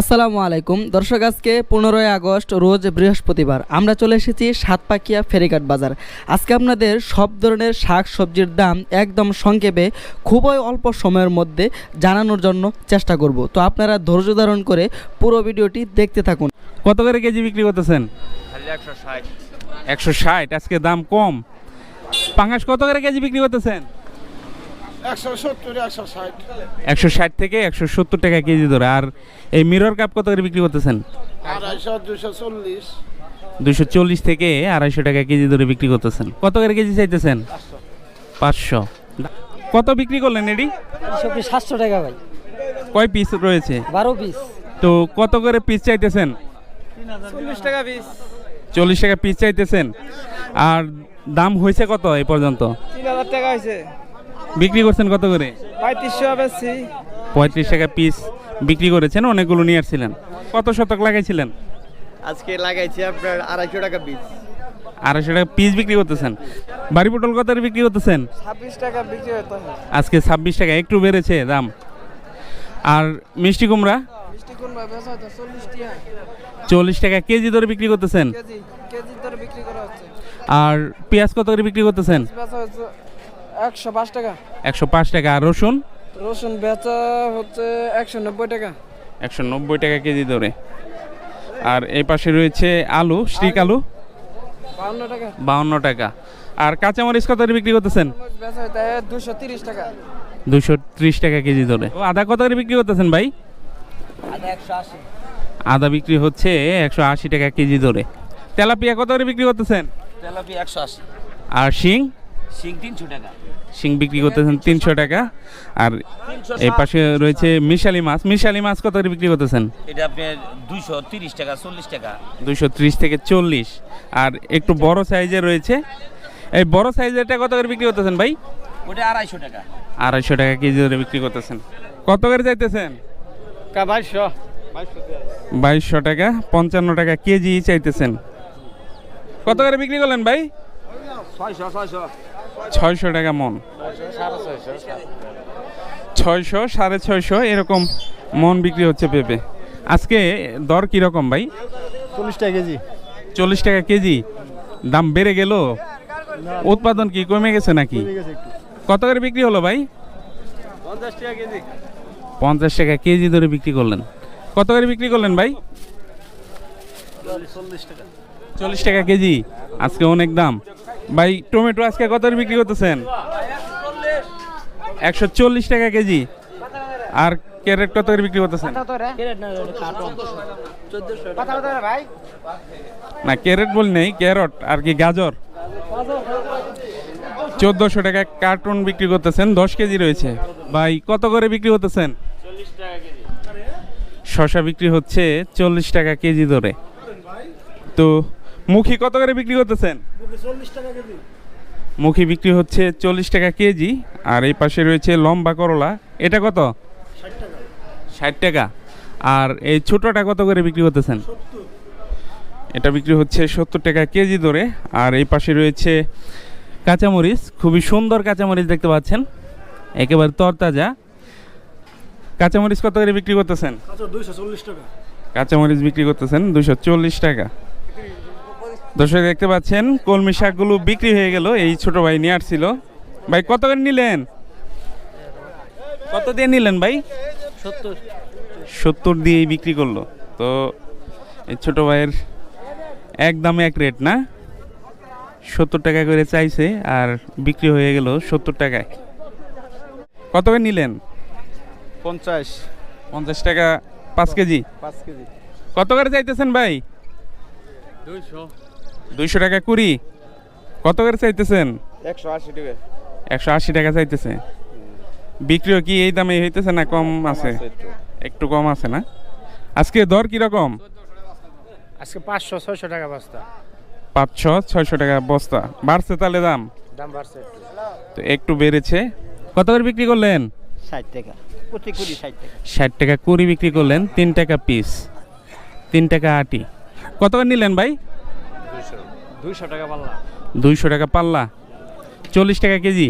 আসসালামু আলাইকুম। দর্শক আজকে পনেরোই আগস্ট রোজ বৃহস্পতিবার। আমরা চলে এসেছি সাতপাকিয়া ফেরিঘাট বাজার। আজকে আপনাদের সব ধরনের শাক সবজির দাম একদম সংক্ষেপে খুবই অল্প সময়ের মধ্যে জানানোর জন্য চেষ্টা করব। তো আপনারা ধৈর্য ধারণ করে পুরো ভিডিওটি দেখতে থাকুন। কত করে কেজি বিক্রি করতেছেন? একশো ষাট। একশো ষাট আজকে দাম কম। পাঙ্গাস কত করে কেজি বিক্রি করতেছেন? একশো সত্তর একশো ষাট। থেকে একশো সত্তর টাকা কেজি ধরে। আর এই মিরর কাপ কত করে বিক্রি করতেছেন? আড়াইশো দুশো চল্লিশ। থেকে আড়াইশো টাকা কেজি ধরে বিক্রি করতেছেন। কত করে কেজি চাইতেছেন? পাঁচশো। কত বিক্রি করলেন এডি? পিস সাতশো টাকা ভাই। কয় পিস রয়েছে? বারো পিস। তো কত করে পিস চাইতেছেন? চল্লিশ টাকা পিস। চল্লিশ টাকা পিস চাইতেছেন। আর দাম হয়েছে কত এই পর্যন্ত? তিন হাজার টাকা হয়েছে। বিক্রি করছেন কত করে? পঁয়ত্রিশশো বেশি। পঁয়ত্রিশ টাকা পিস বিক্রি করেছেন অনেকগুলো নিয়ে আসছিলেন। কত শতক লাগাইছিলেন? আজকে লাগাইছি আপনার আড়াইশো টাকা পিস আড়াইশো টাকা পিস বিক্রি করতেছেন। বাড়ি পটল কত করে বিক্রি করতেছেন? ছাব্বিশ টাকা বিক্রি হতো আজকে ছাব্বিশ টাকা একটু বেড়েছে দাম। আর মিষ্টি কুমড়া? চল্লিশ টাকা। কেজি ধরে বিক্রি করতেছেন? কেজি কেজি দরে বিক্রি করা আর পেঁয়াজ কত করে বিক্রি করতেছেন? একশো পাঁচ টাকা। একশো পাঁচ টাকা। আর রসুন? রসুন বেচা হচ্ছে একশো নব্বই টাকা। একশো নব্বই টাকা কেজি ধরে। আর এই পাশে রয়েছে আলু স্টিক আলু। বাউন্ন টাকা। বাউন্ন টাকা। আর কাঁচামরিচ কত বিক্রি করতেছেন? দুশো তিরিশ টাকা। দুশো ত্রিশ টাকা কেজি ধরে। ও, আদা কত করে বিক্রি করতেছেন ভাই? আদা বিক্রি হচ্ছে একশো আশি টাকা কেজি ধরে। তেলাপিয়া কত করে বিক্রি করতেছেন? তেলাপি একশো আশি। আর শিং? শিং বিক্রি করতেছেন তিনশো টাকা। আর এই পাশে রয়েছে মিশালি মাছ। মিশালি মাছ কত করে বিক্রি করতেছেন? এটা আপনার দুইশো তিরিশ টাকা চল্লিশ টাকা। দুইশো ত্রিশ থেকে চল্লিশ। আর একটু বড় সাইজের রয়েছে। এই বড় সাইজেরটা কত করে বিক্রি করতেছেন ভাই? ওটা আড়াইশো টাকা। আড়াইশো টাকা কেজি ধরে বিক্রি করতেছেন। কত করে চাইতেছেন? বাইশশো। বাইশশো টাকা পঞ্চান্ন টাকা কেজি চাইতেছেন। কত করে বিক্রি করলেন ভাই? ছয়শো ছয়শো। ছয়শো টাকা মন। ছয়শো সাড়ে ছয়শো এরকম মন বিক্রি হচ্ছে পেঁপে। আজকে দর কীরকম ভাই? চল্লিশ টাকা কেজি। চল্লিশ টাকা কেজি? দাম বেড়ে গেল? উৎপাদন কি কমে গেছে নাকি? কত করে বিক্রি হলো ভাই? পঞ্চাশ টাকা কেজি। পঞ্চাশ টাকা কেজি ধরে বিক্রি করলেন। কত করে বিক্রি করলেন ভাই? চল্লিশ টাকা। চল্লিশ টাকা কেজি। আজকে অনেক দাম। ভাই, টমেটো আজকে কত করে বিক্রি করতেছেন? একশো চল্লিশ টাকা কেজি। আর ক্যারেট কত করে বিক্রি করতেছেন? না, ক্যারেট বল নেই, ক্যারট আর কি গাজর। চোদ্দোশো টাকা কার্টুন বিক্রি করতেছেন, দশ কেজি রয়েছে। ভাই, কত করে বিক্রি করতেছেন? শশা বিক্রি হচ্ছে চল্লিশ টাকা কেজি ধরে। তো মুখী কত করে বিক্রি করতেছেন? মুখী বিক্রি হচ্ছে চল্লিশ টাকা কেজি আর এই পাশে রয়েছে লম্বা করলা। এটা কত? ষাট টাকা। আর এই ছোটটা কত করে বিক্রি করতেছেন? এটা বিক্রি হচ্ছে সত্তর টাকা কেজি ধরে। আর এই পাশে রয়েছে কাঁচামরিচ খুবই সুন্দর কাঁচামরিচ দেখতে পাচ্ছেন। একেবারে তরতাজা। কাঁচামরিচ কত করে বিক্রি করতেছেন? কাঁচামরিচ বিক্রি করতেছেন দুশো চল্লিশ টাকা। দর্শক দেখতে পাচ্ছেন কলমি শাকগুলো বিক্রি হয়ে গেল। এই ছোট ভাই নিয়ে আসছিল। ভাই কত করে নিলেন? কত দিয়ে নিলেন ভাই? সত্তর। সত্তর দিয়েই বিক্রি করল। তো এই ছোট ভাইয়ের এক দামে এক রেট না? সত্তর টাকা করে চাইছে আর বিক্রি হয়ে গেল সত্তর টাকায়। কত করে নিলেন? পঞ্চাশ। পঞ্চাশ টাকা পাঁচ কেজি। পাঁচ কেজি। কত করে চাইতেছেন ভাই? দুইশো। দুইশো টাকা কুড়ি। কত করে চাইতেছেন? একশো আশি টাকা। একশো আশি টাকা চাইতেছে। বিক্রিও কি এই দামে হইতেছে না কম আছে? একটু। কম আছে না? আজকে দর কীরকম আজকে পাঁচশো ছয়শো টাকা বস্তা। পাঁচশো ছয়শো টাকা বস্তা। বাড়ছে তাহলে দাম? দাম বাড়ছে তো একটু বেড়েছে। কত করে বিক্রি করলেন? ষাট টাকা। প্রতি কুড়ি ষাট টাকা। ষাট টাকা কুড়ি বিক্রি করলেন তিন টাকা পিস। তিন টাকা আটি। কত করে নিলেন ভাই? দুইশো। টাকা পাল্লা। দুইশো টাকা পাল্লা। চল্লিশ টাকা কেজি।